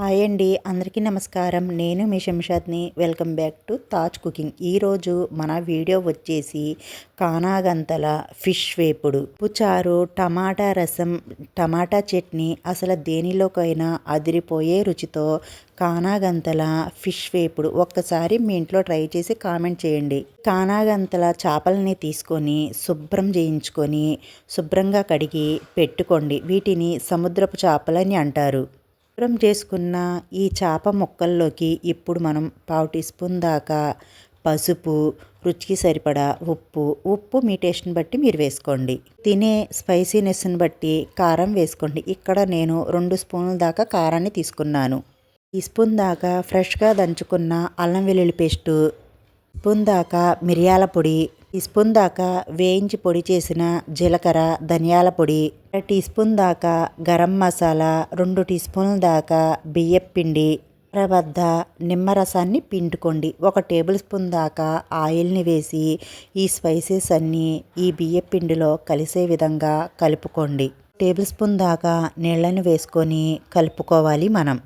Hi అండి అందరికీ నమస్కారం. నేను మీ శంషాద్ని. Welcome back to Taj cooking. ఈరోజు మన వీడియో వచ్చేసి కానాగంతల ఫిష్ వేపుడు. పుచారు టమాటా రసం టమాటా చట్నీ అసలు దేనిలోకైనా అదిరిపోయే రుచితో కానాగంతల ఫిష్ వేపుడు. ఒక్కసారి మీ ఇంట్లో ట్రై చేసి కామెంట్ చేయండి. కానాగంతల చేపలని తీసుకొని శుభ్రం చేయించుకొని శుభ్రంగా కడిగి పెట్టుకోండి. వీటిని సముద్రపు చేపలని అంటారు. శుభ్రం చేసుకున్న ఈ చేప ముక్కల్లోకి ఇప్పుడు మనం పావు టీ స్పూన్ దాకా పసుపు రుచికి సరిపడా ఉప్పు. ఉప్పు మీ టేస్ట్ని బట్టి మీరు వేసుకోండి. తినే స్పైసీనెస్ని బట్టి కారం వేసుకోండి. ఇక్కడ నేను రెండు స్పూన్ల దాకా కారాన్ని తీసుకున్నాను. ఈ స్పూన్ దాకా ఫ్రెష్గా దంచుకున్న అల్లం వెల్లుల్లి పేస్టు స్పూన్ దాకా మిరియాల పొడి టీ స్పూన్ దాకా వేయించి పొడి చేసిన జీలకర్ర ధనియాల పొడి టీ స్పూన్ దాకా గరం మసాలా రెండు టీ స్పూన్ల దాకా బియ్యం పిండి వద్ద నిమ్మరసాన్ని పిండుకోండి. ఒక టేబుల్ స్పూన్ దాకా ఆయిల్ని వేసి ఈ స్పైసెస్ అన్నీ ఈ బియ్యం పిండిలో కలిసే విధంగా కలుపుకోండి. టేబుల్ స్పూన్ దాకా నీళ్ళని వేసుకొని కలుపుకోవాలి మనం.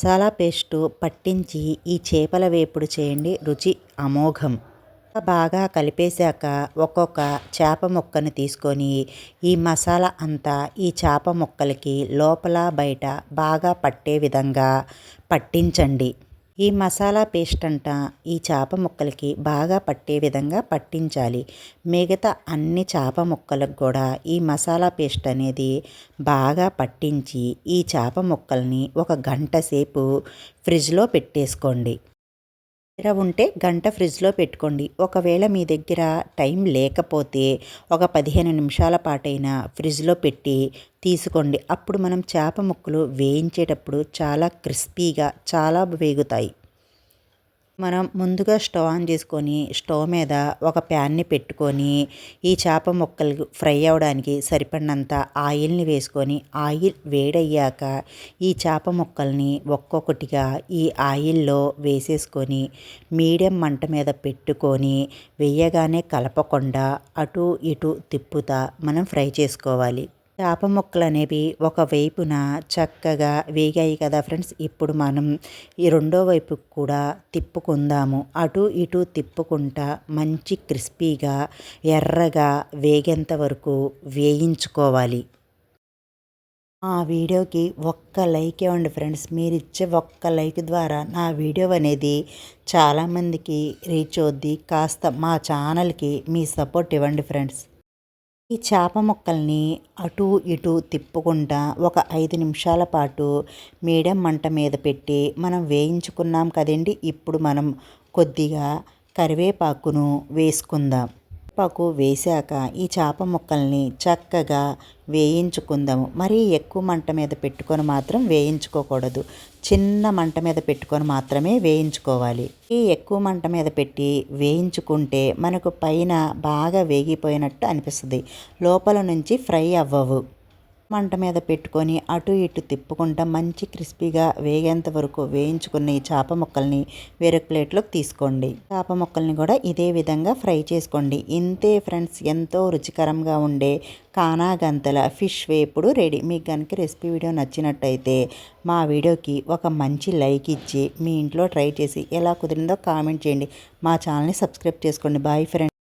మసాలా పేస్టు పట్టించి ఈ చేపల వేపుడు చేయండి. రుచి అమోఘం. బాగా కలిపేశాక ఒక్కొక్క చేప ముక్కను తీసుకొని ఈ మసాలా అంతా ఈ చేప ముక్కలకి లోపల బయట బాగా పట్టే విధంగా పట్టించండి. ఈ మసాలా పేస్ట్ అంట ఈ చేప ముక్కలకి బాగా పట్టే విధంగా పట్టించాలి. మిగతా అన్ని చేప ముక్కలకు కూడా ఈ మసాలా పేస్ట్ అనేది బాగా పట్టించి ఈ చేప ముక్కల్ని ఒక గంట సేపు ఫ్రిడ్జ్లో పెట్టేసుకోండి. దగ్గర ఉంటే గంట ఫ్రిడ్జ్లో పెట్టుకోండి. ఒకవేళ మీ దగ్గర టైం లేకపోతే ఒక పదిహేను నిమిషాల పాటైనా ఫ్రిడ్జ్లో పెట్టి తీసుకోండి. అప్పుడు మనం చేప ముక్కలు వేయించేటప్పుడు చాలా క్రిస్పీగా చాలా వేగుతాయి. మనం ముందుగా స్టవ్ ఆన్ చేసుకొని స్టవ్ మీద ఒక ప్యాన్ని పెట్టుకొని ఈ చేప ముక్కలు ఫ్రై అవ్వడానికి సరిపడినంత ఆయిల్ని వేసుకొని ఆయిల్ వేడయ్యాక ఈ చేప ముక్కల్ని ఒక్కొక్కటిగా ఈ ఆయిల్లో వేసేసుకొని మీడియం మంట మీద పెట్టుకొని వేయగానే కలపకుండా అటు ఇటు తిప్పుతా మనం ఫ్రై చేసుకోవాలి. చేప ముక్కలు అనేవి ఒకవైపున చక్కగా వేగాయి కదా ఫ్రెండ్స్. ఇప్పుడు మనం ఈ రెండో వైపు కూడా తిప్పుకుందాము. అటు ఇటు తిప్పుకుంటా మంచి క్రిస్పీగా ఎర్రగా వేగేంత వరకు వేయించుకోవాలి. ఆ వీడియోకి ఒక్క లైక్ ఇవ్వండి ఫ్రెండ్స్. మీరు ఇచ్చే ఒక్క లైక్ ద్వారా నా వీడియో అనేది చాలామందికి రీచ్ అవుద్ది. కాస్త మా ఛానల్కి మీ సపోర్ట్ ఇవ్వండి ఫ్రెండ్స్. ఈ చేప ముక్కల్ని అటు ఇటు తిప్పుకుంటా ఒక ఐదు నిమిషాల పాటు మీడియం మంట మీద పెట్టి మనం వేయించుకున్నాం కదండి. ఇప్పుడు మనం కొద్దిగా కరివేపాకును వేసుకుందాం. కరివేపాకు వేశాక ఈ చేప ముక్కల్ని చక్కగా వేయించుకుందాము. మరీ ఎక్కువ మంట మీద పెట్టుకొని మాత్రం వేయించుకోకూడదు. చిన్న మంట మీద పెట్టుకొని మాత్రమే వేయించుకోవాలి. ఈ ఎక్కువ మంట మీద పెట్టి వేయించుకుంటే మనకు పైన బాగా వేగిపోయినట్టు అనిపిస్తుంది. లోపల నుంచి ఫ్రై అవ్వవు. మంట మీద పెట్టుకొని అటు ఇటు తిప్పుకుంటా మంచి క్రిస్పీగా వేగేంత వరకు వేయించుకున్న ఈ చేప ముక్కల్ని వేరే ప్లేట్లోకి తీసుకోండి. చేప ముక్కల్ని కూడా ఇదే విధంగా ఫ్రై చేసుకోండి. ఇంతే ఫ్రెండ్స్ ఎంతో రుచికరంగా ఉండే కానాగంతల ఫిష్ వేపుడు రెడీ. మీకు కనుక రెసిపీ వీడియో నచ్చినట్టయితే మా వీడియోకి ఒక మంచి లైక్ ఇచ్చి మీ ఇంట్లో ట్రై చేసి ఎలా కుదిరిందో కామెంట్ చేయండి. మా ఛానల్ని సబ్స్క్రైబ్ చేసుకోండి. Bye friends.